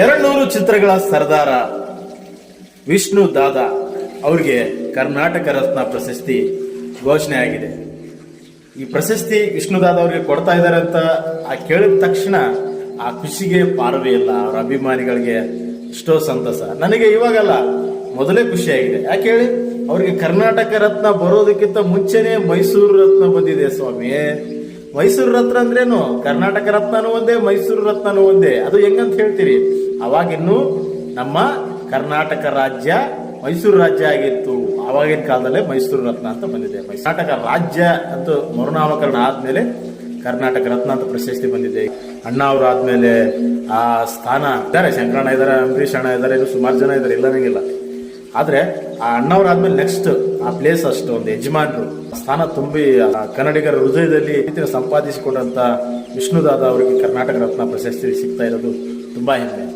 ಎರಡ್ನೂರು ಚಿತ್ರಗಳ ಸರ್ದಾರ ವಿಷ್ಣು ದಾದಾ ಅವರಿಗೆ ಕರ್ನಾಟಕ ರತ್ನ ಪ್ರಶಸ್ತಿ ಘೋಷಣೆ ಆಗಿದೆ. ಈ ಪ್ರಶಸ್ತಿ ವಿಷ್ಣು ದಾದಾ ಅವರಿಗೆ ಕೊಡ್ತಾ ಇದ್ದಾರೆ ಅಂತ ಆ ಕೇಳಿದ ತಕ್ಷಣ ಆ ಖುಷಿಗೆ ಪಾರವೇ ಇಲ್ಲ, ಅವರ ಅಭಿಮಾನಿಗಳಿಗೆ ಎಷ್ಟೋ ಸಂತಸ. ನನಗೆ ಇವಾಗಲ್ಲ, ಮೊದಲೇ ಖುಷಿಯಾಗಿದೆ ಯಾಕೆ ಹೇಳಿ? ಅವ್ರಿಗೆ ಕರ್ನಾಟಕ ರತ್ನ ಬರೋದಕ್ಕಿಂತ ಮುಂಚೆನೆ ಮೈಸೂರು ರತ್ನ ಬಂದಿದೆ ಸ್ವಾಮಿ. ಮೈಸೂರು ರತ್ನ ಅಂದ್ರೇನು? ಕರ್ನಾಟಕ ರತ್ನನೂ ಒಂದೇ, ಮೈಸೂರು ರತ್ನನೂ ಒಂದೇ. ಅದು ಹೆಂಗಂತ ಹೇಳ್ತೀರಿ? ಅವಾಗಿನ್ನು ನಮ್ಮ ಕರ್ನಾಟಕ ರಾಜ್ಯ ಮೈಸೂರು ರಾಜ್ಯ ಆಗಿತ್ತು. ಆವಾಗಿನ ಕಾಲದಲ್ಲೇ ಮೈಸೂರು ರತ್ನ ಅಂತ ಬಂದಿದೆ. ಕರ್ನಾಟಕ ರಾಜ್ಯ ಅಂತ ಮರುನಾಮಕರಣ ಆದ್ಮೇಲೆ ಕರ್ನಾಟಕ ರತ್ನ ಅಂತ ಪ್ರಶಸ್ತಿ ಬಂದಿದೆ. ಅಣ್ಣ ಅವರು ಆದ್ಮೇಲೆ ಆ ಸ್ಥಾನ ಇದ್ದಾರೆ. ಶಂಕರಣ್ಣ ಇದ್ದಾರೆ, ಅಂಬರೀಷ್ ಅಣ್ಣ ಇದ್ದಾರೆ, ಇನ್ನು ಸುಮಾರು ಜನ ಇದ್ದಾರೆ. ಇಲ್ಲದಂಗಿಲ್ಲ ಆದ್ರೆ ಆ ಅಣ್ಣವ್ರಾದ್ಮೇಲೆ ನೆಕ್ಸ್ಟ್ ಆ ಪ್ಲೇಸ್ ಅಷ್ಟು ಒಂದು ಯಜಮಾನರು ಸ್ಥಾನ ತುಂಬಿ ಕನ್ನಡಿಗರ ಹೃದಯದಲ್ಲಿ ಸಂಪಾದಿಸಿಕೊಂಡಂತ ವಿಷ್ಣುದಾದ ಅವರಿಗೆ ಕರ್ನಾಟಕ ರತ್ನ ಪ್ರಶಸ್ತಿ ಸಿಗ್ತಾ ಇರೋದು ತುಂಬಾ ಹೆಮ್ಮೆ.